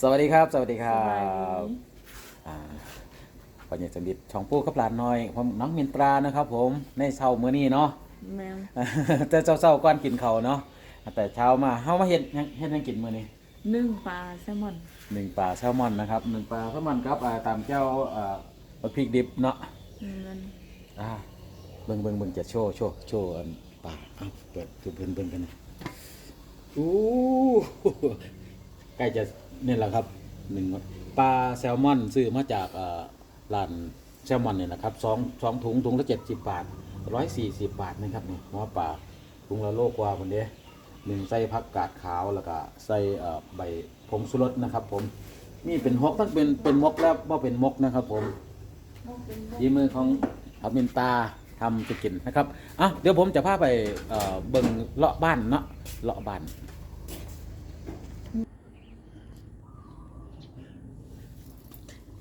สวัสดีครับ สวัสดีครัสบายบดีอ่าปัญญาสมิทธิ์ช่องปูกับหลานน้อยผมน้องมินตรานะครับ ผมในเช้ามื้อนี้เนาะแมวแต่เช้าๆก่อนกินข้าวเนาะแต่เช้ามาเฮามาเฮ็ดหยังเฮ็ดหยังกินมื้อนี้นึ่งปลาแซลมอนหนึ่งปลาแซลมอนนะครับหนึ่งปลาแซลมอนครับอ่าตามเจ้าอ่าพริกดิบเนาะมันอ่าเบิ่งเบิ่งเบิ่งจะโชว์โชว์โชว์อันปลาเอาเปิดคือเพิ่นเพิ่นกันนะอู้ใกล้จะ นี่แหละครับหนึ่งปลาแซลมอนซื้อมาจากร้านแซลมอนเนี่ยนะครับสองสองถุงถุงละเจ็ดสิบบาทร้อยสี่สิบบาทนะครับเนี่ยหัวปลาถุงละโลกว่าคนเดียหนึ่งใส่ผักกาดขาวแล้วก็ใส่ใบผงสุรสนะครับ ผมมีเป็นฮอกตั้งเป็นเป็นมกแล้วว่าเป็นมกนะครับ ผมยีมือของอามินตาทำจะกินนะครับอะเดี๋ยวผมจะพาไปเอ่อเบิ่งเลาะบ้านเนาะเลาะบ้าน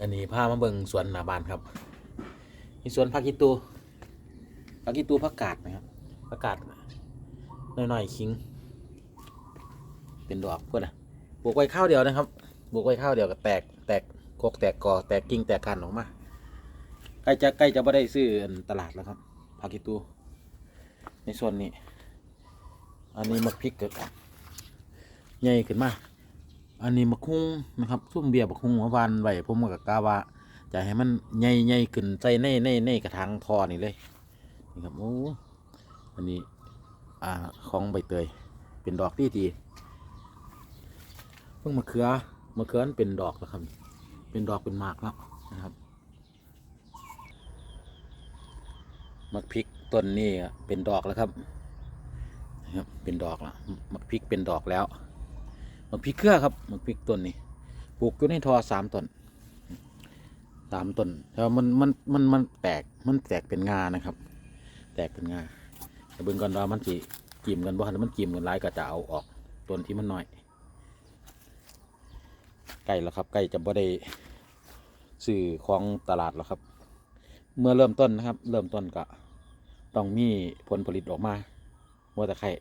นนี้พามาเบิ่งสวนหน้าบ้านครับ มีสวนผักกีตูผักกีตูผักกาดนะครับผักกาดน่อยๆคิง เป็นดอกเพื่อนนะปลูกไว้ข้าวเดียวนะครับปลูกไว้ข้าวเดียวก็แตกแตกกกแตกกอแตกกิ่งแตกกันออกมาใกล้จะใกล้จะไม่ได้ซื้อตลาดแล้วครับผักกีตู ในส่วนนี้ อันนี้มักพริกเกิดใหญ่ขึ้นมา อันนี้มักคุ้งนะครับซุ่มเบียร์มักคุ้งหัววานไว้ผมกับกาว่าจะให้มันใหญ่ใหญ่ขึ้นใส่ในในในกระถางทอนี่เลยนี่ครับโอ้อันนี้อ่าของใบเตยเป็นดอกที่ดีเพิ่งมะเขือมะเขือมันเป็นดอกแล้วครับ เป็นดอกเป็นหมากแล้วนะครับมักพริกต้นนี้เป็นดอกแล้วครับนะครับเป็นดอกแล้วมักพริกเป็นดอกแล้ว หมักพริกเครือครับหมักพริกต้นนี้ปลูกอยู่ในทอสามต้นสามต้นแต่ว่ามันมันมันมันแตกมันแตกเป็นงานะครับ แตกเป็นงาแต่เบิ่งก่อนว่ามันจีกิ่มกันบ่ถ้ามันกิ่มกันหลายก็จะเอาออกต้นที่มันน้อยใกล้แล้วครับใกล้จะบ่ได้ซื้อของตลาดแล้วครับ เมื่อเริ่มต้นนะครับ เริ่มต้นก็ต้องมีผลผลิตออกมาว่าแต่ไข่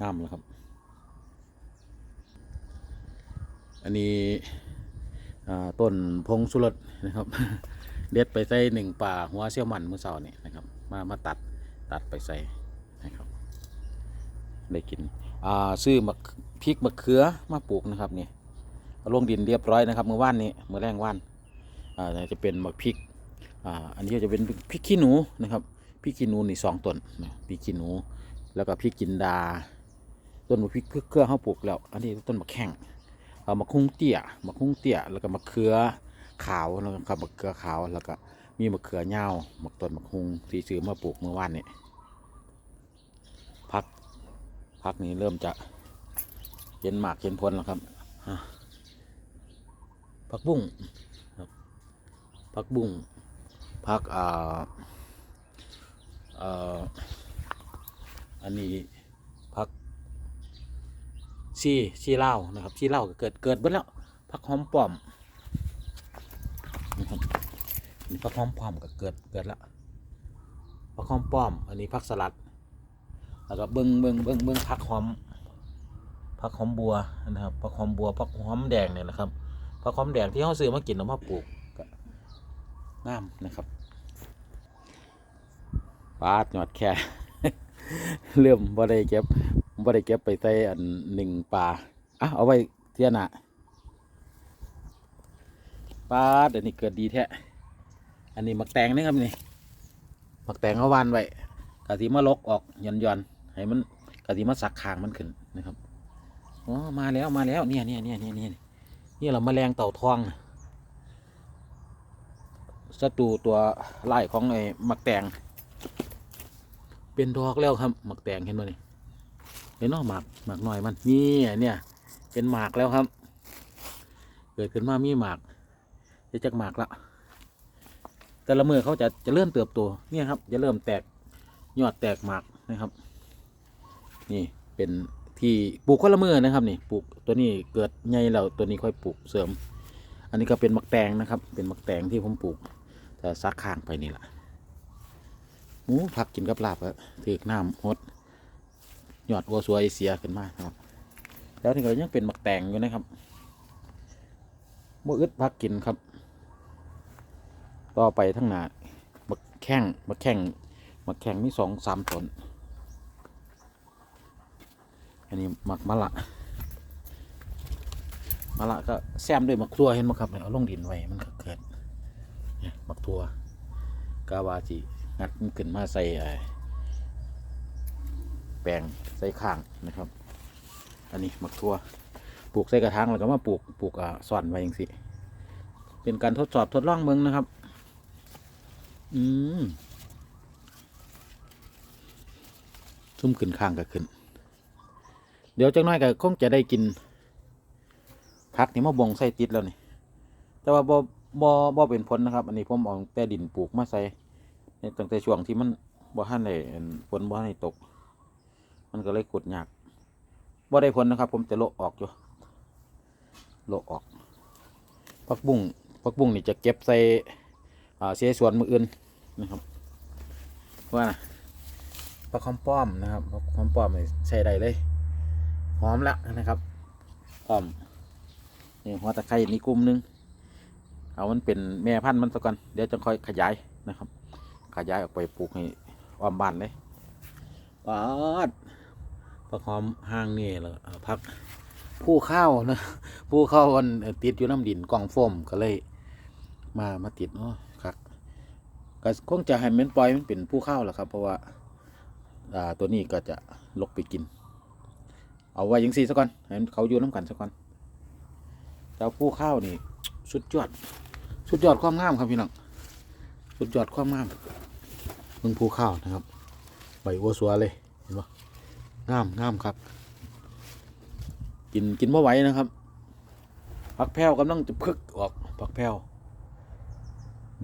งามแล้วครับ อันนี้ต้นพงสุรสนะครับ เด็ดไปใส่หนึ่งป่าหัวเสี่ยวมันมือเช้านี่ยนะครับ มามาตัดตัดไปใส่นะครับ ได้กินอ่าซื้อมะพริกมะเขือมาปลูกนะครับนี่เอาลงดินเรียบร้อยนะครับเมื่อวานนี้เมื่อแรงว่านอ่าจะเป็นมะพริกอ่าอันนี้จะเป็นพริกขี้หนูนะครับพริกขี้หนูนี่สองต้นพริกขี้หนู แล้วก็พริกจินดา ต้นมะพริกเครือเขาปลูกแล้ว อันนี้ต้นมะแข้ง มะคุ้งเตี้ยมะคุ้งเตี้ยแล้วก็มะเขือขาวนะครับมะเขือขาว แล้วก็มีมะเขือเน่ามะต้นมะคุ้งที่ซื้อมาปลูกเมื่อวานนี้พักพักนี้เริ่มจะเห็นหมากเห็นผลแล้วครับผักบุ้งผักบุ้งผักอ่าอ่ออันนี้ ชีชีเล่านะครับชีเล่าก็เกิดเกิดเบิ้แล้วผักหอมป้อมนะครับนี่ผักหอมป้อมก็เกิดเกิดแล้วผักหอมป้อม อันนี้ผักสลัดแล้วก็เบิ้งเบิ้งเบิ้งเบิ้งผักหอมผักหอมบัวนะครับผักหอมบัวผักหอมแดงเนี่ยนะครับผักหอมแดงที่เขาซื้อมากินเอามาปลูกก็งามนะครับปาดหยอดแค่เริ่มบ่ได้เก็บ บ่ได้เก็บไปใส่อันหนึ่งปลาอะเอาไว้เทียหนะปลาเดอันนี้เกิดดีแท้อันนี้หมักแตงนะครับนี่หมักแตงเอาวานไว้กะทิมาลกออกย่อนย่อนให้มันกะทิมาสักคางมันขึ้นนะครับอ๋อมาแล้วมาแล้วเนี่ยเนี่ยเนี่ยเนี่ยเนี่ยนี่เราแมลงเต่าทองนะศัตรูตัวไล่ของไอ้หมักแตงเป็นดอกแล้วครับหมักแตงเห็นไหมนี่ เห็นเนาะหมากหมากหน่อยมันนี่เนี่ย เป็นหมากแล้วครับ เกิดขึ้นมามีหมากจะจากหมากละแต่ละมือเขาจะจะเริ่มเติบโตเนี่ยครับ จะเริ่มแตกยอดแตกหมากนะครับ นี่เป็นที่ปลูกคนละมือนะครับนี่ปลูกตัวนี้เกิดใหญ่แล้วตัวนี้ค่อยปลูกเสริม อันนี้ก็เป็นหมักแตงนะครับ เป็นหมักแตงที่ผมปลูกแต่ซักข้างไปนี่แหละหมูผักกินกับลาบก็ถือน้ำหด ยอดวัวสวยเสียขึ้นมาครับ แล้วนี่ก็ยังเป็นหมักแตงอยู่นะครับบ่อึดพักกินครับ ต่อไปทั้งหนาหมักแข้งหมักแข้งหมักแข้งมีสองสามตนอันนี้หมักมะละมะละก็แซมด้วยหมักทั่วเห็นไหมครับเนี่ยเอาลงดินไว้มันก็เกิดเนี่ยหมักทั่วกาวาจิงัดมันขึ้นมาใส่ แปลงใส่ข้างนะครับ อันนี้หมักทั่วปลูกใส่กระถางแล้วก็มาปลูกปลูกอ่าซ่อนไว้อย่างสิเป็นการทดสอบทดลองเมืองนะครับ อืมซุ่มขึ้นข้างก็ขึ้น เดี๋ยวจังน้อยก็คงจะได้กินพักนี่มาบงใส่ติดแล้วนี่ แต่ว่าบ่บ่บ่เป็นผลนะครับ อันนี้ผมเอาแต่ดินปลูกมาใส่ตั้งแต่ช่วงที่มันบ่ทันได้ฝนบ่ทันได้ตก มันก็เลยกดยากบ่ได้ผลนะครับ ผมจะโลออกอยู่โลออกผักบุ้งผักบุ้งนี่จะเก็บใส่อ่าเสียส่วนมืออื่นนะครับว่านะปลาคอมป้อมนะครับปลาคอมป้อมนี่ใช้ได้เลยหอมแล้วนะครับป้อมนี่หัวตะไคร้นี่กลุ่มหนึงเอามันเป็นแม่พันธุ์มันซะก่อนเดี๋ยวจะค่อยขยายนะครับ ขยายออกไปปลูกให้อ้อมบ้านเลยปาด ปลาคอมห้างนี่แล้วพักผู้ข้าวนะผู้ข้าวมันติดอยู่น้ำดินกล่องโฟมก็เลย มามาติดเนาะครับก็คงจะให้มันปล่อยมันเป็นผู้เข้าแหละครับ เพราะว่าอ่าตัวนี้ก็จะลกไปกิน เอาไว้ยังสี่ซะก่อนให้มันเขาอยู่น้ำกันซะก่อนเจ้าผู้เข้านี่สุดยอดสุดยอดความงามครับพี่น้องสุดยอดความงามมึงผู้ข้าวนะครับ ใบวัวสัวเลยเห็นปะ งามงามครับ กินกินไม่ไหวนะครับผักแพรวกำลังจะพึกออกผักแพรว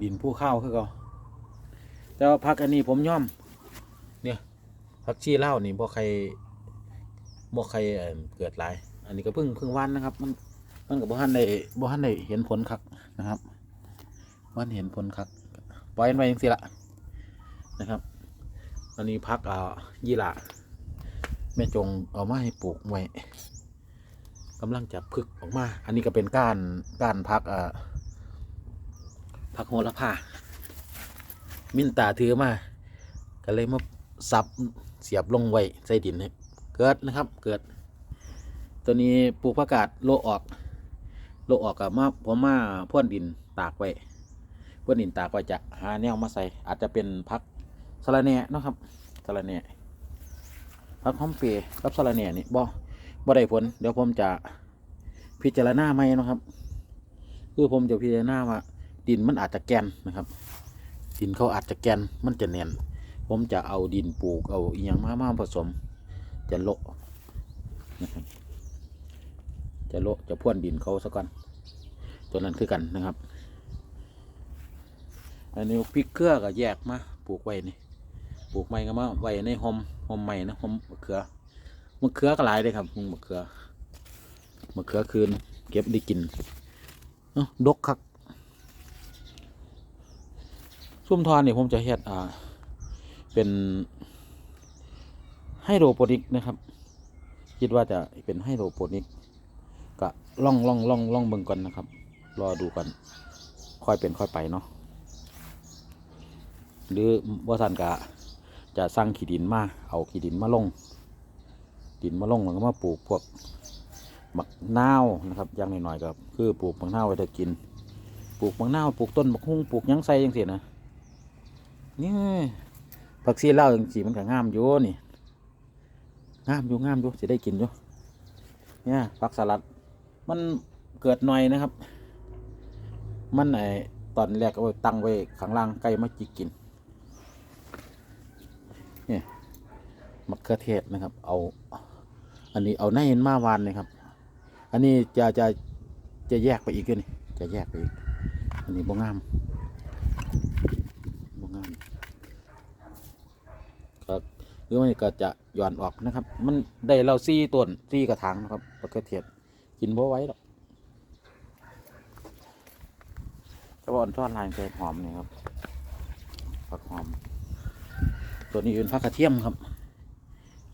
ดินผู้ข้าวคือเขาแต่ว่าพักอันนี้ผมย่อม เนี่ยพักชีเล่านี่บ่ใครบ่ใครเเกิดหลาย อันนี้ก็เพิ่งเพิ่งวันนะครับ มันมันกับบ่ทันได้บ่ทันได้เห็นผลคักนะครับวันเห็นผลคักปล่อยมันไว้ยังสิละนะครับ อันนี้พักอ่ายี่หละ แม่จงเอามาให้ปลูกไว้กำลังจะพึกออกมา อันนี้ก็เป็นก้านก้านพักอ่าผักโหระพามินตาถือมาก็เลยมาสับเสียบลงไว้ใส่ดินให้เกิดนะครับเกิด ตัวนี้ปลูกผักกาดโลออก โลออกกับมาผมมาพ่นดินตากไว้พ่นดินตากไว้จะหาแนวมาใส่อาจจะเป็นพักสะระแหน่เนาะครับสะระแหน่ พักหอมเปรย์กับสะระแหน่นี่บ่บ่ได้ผล เดี๋ยวผมจะพิจารณาใหม่นะครับ คือผมจะพิจารณาว่าดินมันอาจจะแกนนะครับ ดินเขาอาจจะแกนมันจะเนียนผมจะเอาดินปลูกเอาอีหยังมามาผสม จะโละนะครับจะโละจะพ่วนดินเขาซะก่อนตัวนั้นคือกันนะครับ อันนี้พริกเกลือก็แยกมาปลูกไว้นี่ ปลูกไม้ก็มาไว้ในหอมหอมใหม่นะหอมมะเขือมะเขือก็หลายเลยครับมะเขือมะเขือคืน เก็บได้กินเอ้าดกคักซุ่มทอนนี่ผมจะเฮ็ดอ่า เป็นไฮโดรโปนิกนะครับ คิดว่าจะเป็นไฮโดรโปนิกก็ล่องล่องล่องล่องเบิ่งก่อนนะครับ รอดูกันค่อยเป็นค่อยไปเนาะหรือว่าสันกะ จะสร้างขี้ดินมา เอาขี้ดินมาลง ดินมาลงแล้วก็มาปลูกพวกมะนาวนะครับอย่างหน่อยๆก็คือปลูกมะนาวไว้จะกิน ปลูกมะนาวปลูกต้นมะฮุ่งปลูกยังไซยังเสียนะนี่ผักซีเล่าวจังสีมันก็งามอยู่นี่งามอยู่งามอยู่จะได้กินอยู่เนี่ยผักสลัดมันเกิดหน่อยนะครับ มันไอตอนแรกเอาไว้ตั้งไว้ข้างล่างไก่มาจิกกินเนี่ย มะเขือเทศนะครับ เอา อันนี้เอาหน้าเห็นมาวานเลยครับ อันนี้จะจะจะแยกไปอีกอยู่นี่จะแยกไปอีก อันนี้บ่งามบ่งามครับหรือมันก็จะหย่อนออกนะครับ มันได้เราซี่ต้นซี่กระถางนะครับปกติกินบ่ไว้หรอกแต่ว่าอ่อนทอดลายเป็นหอมนี่ครับผักหอม ตัวนี้เป็นผักกระเทียมครับ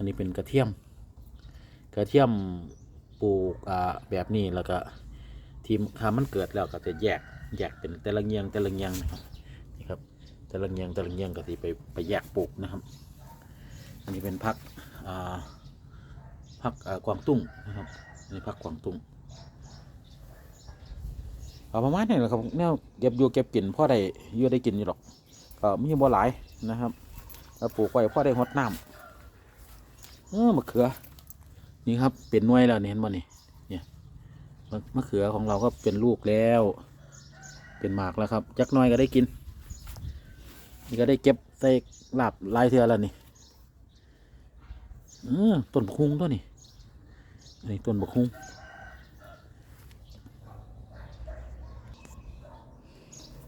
นนี้เป็นกระเทียม กระเทียมปลูกอ่าแบบนี้แล้วก็ทีมถ้ามันเกิดแล้วก็จะแยกแยกเป็นแต่ละเงียงแต่ละเงียงนะครับนี่ครับแต่ละเงียงแต่ละเงียงก็ที่ไปไปแยกปลูกนะครับ อันนี้เป็นพักอ่าพักกวางตุ้งนะครับอันนี้พักกวางตุ้งเอาประมาณนี้แหละครับแนวเก็บอยู่เก็บกินพ่อได้อยู่ได้กินอยู่หรอกก็มีบ่หลายนะครับแล้วปลูกไว้พ่อได้หดน้ำ เออมะเขือ นี่ครับเป็นน่วยแล้วเห็นบ่นี่เนี่ยมะมะเขือของเราก็เป็นลูกแล้ว เป็นหมากแล้วครับจักน้อยก็ได้กิน นี่ก็ได้เก็บใส่ลาบลายเทือแล้วนี่เออต้นบกฮุงตัวนี่นนี้ต้นบกฮุง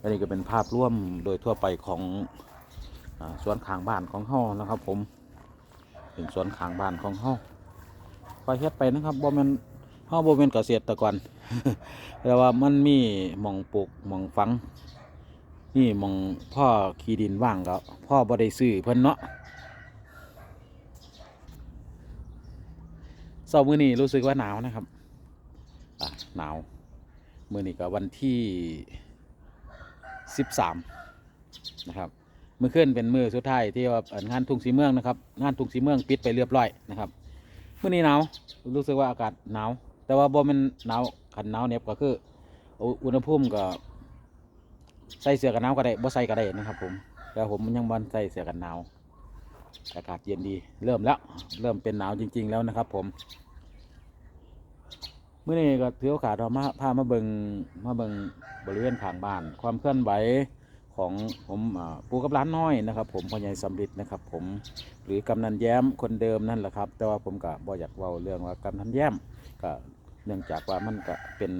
อันนี้ก็เป็นภาพร่วมโดยทั่วไปของอสวนขางบ้านของเฮานะครับผม เป็นสวนขางบ้านของเฮาคอยเฮ็ดไปนะครับบ่แม่นเฮาบ่แม่นเกษตรกรแต่ว่ามันมีหม่องปลูกหม่องฝัง นี่หม่องพ่อขี้ดินว่างก็พ่อบ่ได้ซื้อเพิ่นเนาะเช้ามื้อนี้รู้สึกว่าหนาวนะครับอะหนาวมื้อนี้ก็วันที่ 13 นะครับ มื้อคืนเป็นมือสุดท้ายที่ว่างานทุ่งสีเมืองนะครับงานทุ่งสีเมืองปิดไปเรียบร้อยนะครับเมื่อนี้หนาวรู้สึกว่าอากาศหนาว แต่ว่าบ่มันหนาวขันหนาวเหน็บก็คืออุณหภูมิก็ใส่เสื้อกันหนาวก็ได้บ่ใส่ก็ได้นะครับ ผมแต่ผมยังบ่ใส่เสื้อกันหนาวอากาศเย็นดี เริ่มแล้ว เริ่มเป็นหนาวจริง ๆ แล้วนะครับ ผมเมื่อนี้ก็ถือโอกาสเรามาพามาเบิงมาเบิงบริเวณข้างบ้าน ความเคลื่อนไหว ของผมปูกับร้านน้อยนะครับ ผมพ่อใหญ่สำริดนะครับ ผมหรือกำนันแย้มคนเดิมนั่นแหละครับ แต่ว่าผมก็บ่อยากเว้าเรื่องว่ากำนันแย้มก็เนื่องจากว่ามันก็เป็น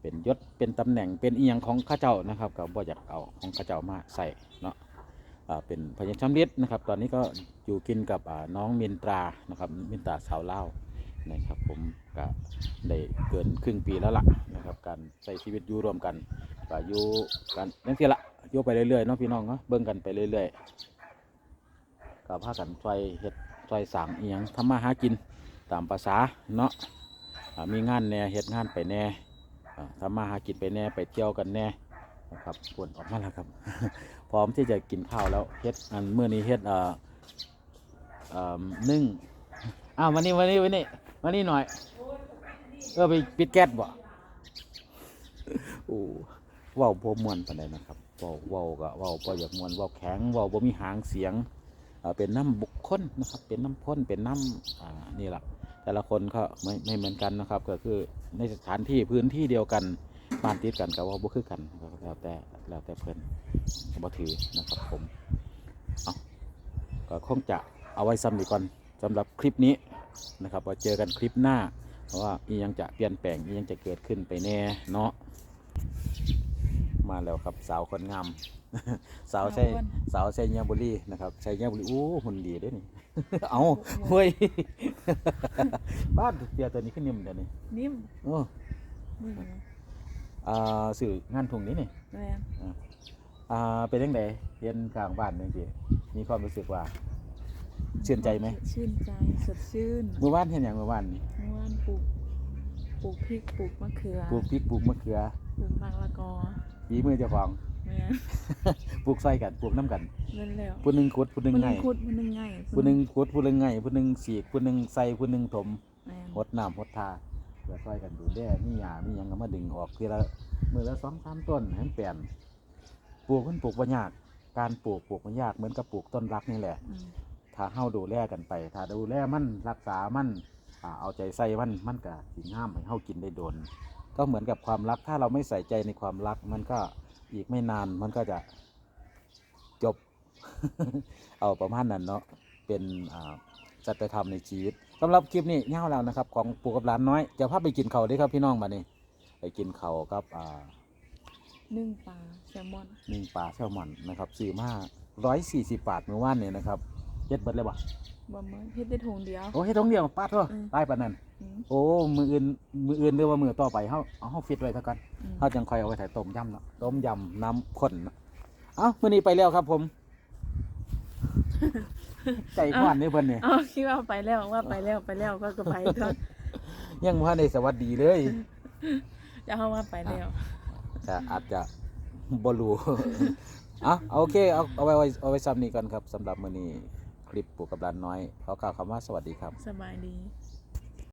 เป็นยศเป็นตำแหน่งเป็นอีหยังของข้าเจ้านะครับก็บ่อยากเอาของข้าเจ้ามาใส่เนาะเป็นพญชนะฤทธิ์นะครับ ตอนนี้ก็อยู่กินกับน้องมินตรานะครับมินตราสาวเล่า นะครับผมก็ได้เกินครึ่งปีแล้วล่ะนะครับ การใช้ชีวิตอยู่ร่วมกันก็อยู่กันนั่นสิละอยู่ไปเรื่อยๆเนาะพี่น้องเนาะเบิ่งกันไปเรื่อยๆก็พากันซอยเฮ็ดซอยสั่งอีหยังทำมาหากินตามภาษาเนาะมีงานแน่เฮ็ดงานไปแน่อ่าทำมาหากินไปแน่ไปเที่ยวกันแน่นะครับปวนออกมาแล้วครับ พร้อมที่จะกินข้าวแล้วเฮ็ดอันเมื้อนี้เฮ็ดเอ่อเอ่อนึ่งอ้าววันนี้วันนี้วันนี้ วันนี้หน่อย เออไปปิดแก๊สบ่โอ้ว้าบ่มวนปานใดนะครับว้าว้าก็ว้าบ่อยากมวนว้าแข็งว้าบ่มีหางเสียงเป็นน้ำบุคคลนะครับ เป็นน้ำพ่นเป็นน้ำนี่แหละแต่ละคนก็ไม่ไม่เหมือนกันนะครับ ก็คือในสถานที่พื้นที่เดียวกันบ้านติดกันกับว่าบุคือกันแล้วแต่แล้วแต่เพิ่อนบ่ถือนะครับผมเอาก็คงจะเอาไว้ซ้ำอีกก่อนสำหรับคลิปนี้ นะครับไว้เจอกันคลิปหน้าเพราะว่าอียังจะเปลี่ยนแปลงอียังจะเกิดขึ้นไปแน่เนาะมาแล้วครับสาวคนงามสาวใช่สาวชัยบุรีนะครับชัยบุรีโอ้หุ่นดีเด้วยนี่เอาเฮ้ยบ้านเตียตัวนี้ขึ้นนิ่มเดี๋ยวนี้นิ่มโอ้นี่ไงอ่าสื่องานถุงนี้นี่แม่นอ่าเป็นยังไงเรียนกลางบ้านจริงๆมีความรู้สึกว่า ชื่นใจไหมชื่นใจสดชื่นเมื่อวานเห็นอย่างเมื่อวานเมื่อวานปลูกปลูกพริกปลูกมะเขือปลูกพริกปลูกมะเขือปลูกมะละกอฝีมือเจ้าของแม่นปลูกใส่กันปลูกน้ำกันเล่นแล้วผู้หนึ่งขุดผู้หนึ่งมันไงคุดมันนึงง่ายผู้หนึ่งขุดผู้หนึ่งไงผู้หนึ่งสีกผู้หนึ่งใส่ผู้หนึ่งถมแม่นหดน้ำหดทาเพื่อช่วยกันดูแลมีหญ้ามีหยังก็มาดึงออกทีละมือละสองสามต้นให้มันเปลี่ยนปลูกมันปลูกบ่ยากการปลูกปลูกมันยากเหมือนกับปลูกต้นรักนี่แหละ อืม ถ้าเฮาดูแลกันไป ถ้าดูแลมันรักษามันอ่าเอาใจใส่มันมันก็สิงามให้เฮากินได้โดน ก็เหมือนกับความรักถ้าเราไม่ใส่ใจในความรัก มันก็อีกไม่นานมันก็จะจบ เอาประมาณนั้นเนาะเป็นอ่าสัจธรรมในชีวิตสำหรับคลิปนี้เง่าแล้วนะครับ ของปู่กับหลานน้อยจะพาไปกินเขาวเด้วยครับพี่น้องมานี่ไปกินเขาวกับอ่านึ่งปลาแซลมอนหนึ่งปลาแซลมอนนะครับซื้อมาร้อยสี่สิบบาทเมื่อวานเนี่ยนะครับ เฮ็ดเบิดเลยบ่บ่เหมือนเฮ็ดได้ถุงเดียว โอ้เฮ็ดทงเดียวปาดเถอะได้ปานนั้น อืโอ้ มืออื่น มืออื่นหรือว่ามือต่อไปเฮาเอาเฮาฟิตไว้ซะก่อนอืเฮาจังค่อยเอาไว้ใส่ต้มยำเนาะต้มยำน้ำข้นเนาเอ้ามื้อนี้ไปแล้วครับผม ใจขวัญนี่เพิ่นนี่ อ๋อคิดว่าไปแล้วว่าไปแล้วไปแล้วก็ก็ไปก็ยังบ่ทันได้สวัสดีเลย จะเอาว่าไปแล้ว จะอาจจะบรู อะโอเค เอาเอาไว้ไว้เอาไว้ซ้ำนี้ก่อนครับสำหรับมื้อนี้ คลิปปู่กับหลานน้อยขอกล่าวคำว่าสวัสดีครับ สบายดี